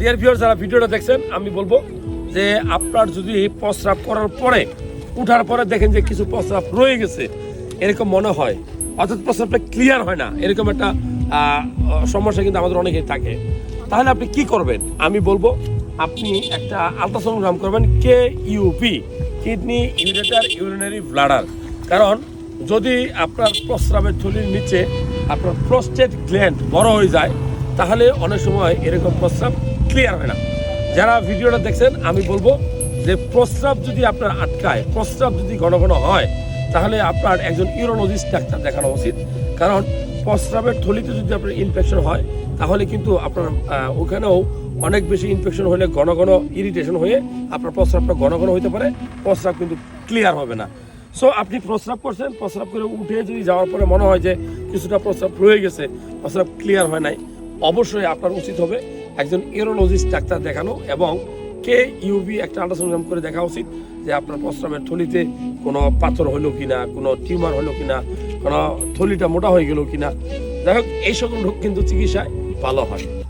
Dear viewer যারা ভিডিওটা দেখছেন, আমি বলব যে আপনার যদি প্রস্রাব করার পরে, উঠার পরে দেখেন যে কিছু প্রস্রাব রয়ে গেছে, এরকম মনে হয়। অর্থাৎ প্রস্রাবটা ক্লিয়ার হয় না, এরকম একটা সমস্যা কিন্তু আমাদের অনেকেই থাকে। তাহলে আপনি কি করবেন? আমি বলব, আপনি একটা আলট্রাসোনোগ্রাম করবেন K UB kidney ureter urinary bladder কারণ যদি আপনার প্রস্রাবের থলির নিচে আপনার প্রস্টেট গ্ল্যান্ড বড় হয়ে যায় তাহলে অনেক সময় এরকম প্রস্রাব ক্লিয়ার হয় না। যারা ভিডিওটা দেখছেন, আমি বলব যে প্রস্রাব যদি আপনার আটকায়, প্রস্রাব যদি ঘন ঘন হয়, তাহলে আপনার একজন ইউরোলজিস্ট ডাক্তার দেখানো উচিত। কারণ প্রস্রাবের থলিতে যদি আপনার ইনফেকশন হয়, তাহলে কিন্তু আপনার ওখানেও অনেক বেশি ইনফেকশন হলে ঘন ঘন ইরিটেশন হয়ে আপনার প্রস্রাবটা ঘন ঘন হতে পারে, প্রস্রাব কিন্তু ক্লিয়ার হবে না। সো আপনি প্রস্রাব করছেন, প্রস্রাব করে উঠে যদি যাওয়ার পরে মনে হয় যে কিছুটা প্রস্রাব রয়ে গেছে, প্রস্রাব ক্লিয়ার হয় নাই অবশ্যই আপনার উচিত হবে একজন ইউরোলজিস্ট ডাক্তার দেখানো এবং কে ইউবি একটা আল্ট্রাসোনোগ্রাম করে দেখা উচিত যে আপনার প্রস্রাবের থলিতে কোনো পাথর হলো কিনা, কোনো টিউমার হলো কিনা, কোনো থলিটা মোটা হয়ে গেল কিনা। যাই হোক, এই সকল রোগ কিন্তু চিকিৎসায় ভালো হয়।